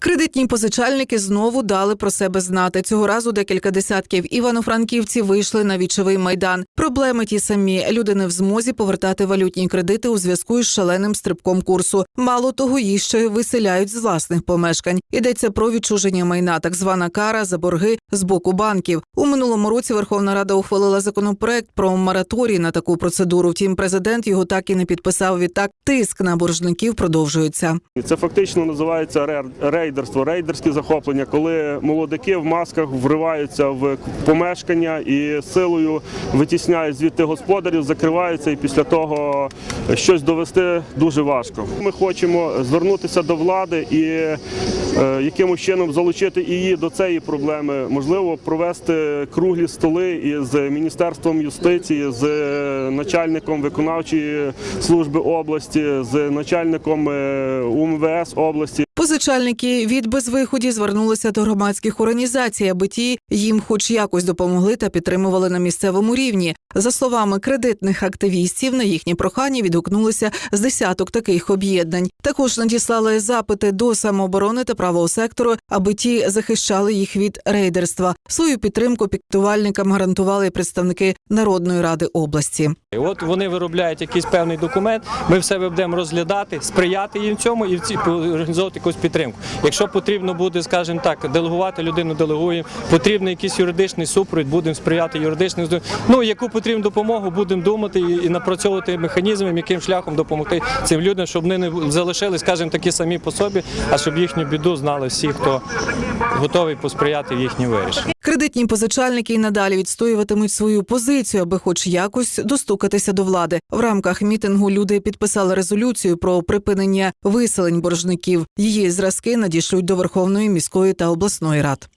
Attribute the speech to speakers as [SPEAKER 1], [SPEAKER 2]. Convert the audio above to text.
[SPEAKER 1] Кредитні позичальники знову дали про себе знати. Цього разу декілька десятків івано-франківців вийшли на вічовий майдан. Проблеми ті самі. Люди не в змозі повертати валютні кредити у зв'язку із шаленим стрибком курсу. Мало того, їх ще виселяють з власних помешкань. Йдеться про відчуження майна, так звана кара за борги з боку банків. У минулому році Верховна Рада ухвалила законопроект про мораторій на таку процедуру. Втім, президент його так і не підписав. Відтак тиск на боржників продовжується.
[SPEAKER 2] Це фактично називається ре- рейдерство, рейдерське захоплення, коли молодики в масках вриваються в помешкання і силою витісняють звідти господарів, закриваються, і після того щось довести дуже важко. Ми хочемо звернутися до влади і е, якимось чином залучити її до цієї проблеми. Можливо, провести круглі столи із міністерством юстиції, з е, начальником виконавчої служби області, з начальником е, УМВС області.
[SPEAKER 1] Позичальники від безвиході звернулися до громадських організацій, аби ті їм, хоч якось допомогли та підтримували на місцевому рівні. За словами кредитних активістів, на їхні прохання відгукнулися з десяток таких об'єднань. Також надіслали запити до самооборони та правого сектору, аби ті захищали їх від рейдерства. Свою підтримку піктувальникам гарантували представники Народної ради області.
[SPEAKER 3] І От вони виробляють якийсь певний документ. Ми в себе будемо розглядати, сприяти їм цьому і організовувати якусь підтримку. Якщо потрібно буде, скажімо так, делегувати людину, делегуємо. Потрібний якийсь юридичний супровід, будемо сприяти юридичним. Ну яку потрібну допомогу, будемо думати і, напрацьовувати механізми, яким шляхом допомогти цим людям, щоб вони не залишили, скажімо, такі самі по собі, а щоб їхню біду знали всі, хто готовий посприяти в їхній вирішенні.
[SPEAKER 1] Кредитні позичальники й надалі відстоюватимуть свою позицію, аби хоч якось достукатися до влади. В рамках мітингу люди підписали резолюцію про припинення виселень боржників. Її зразки надішлють до Верховної міської та обласної рад.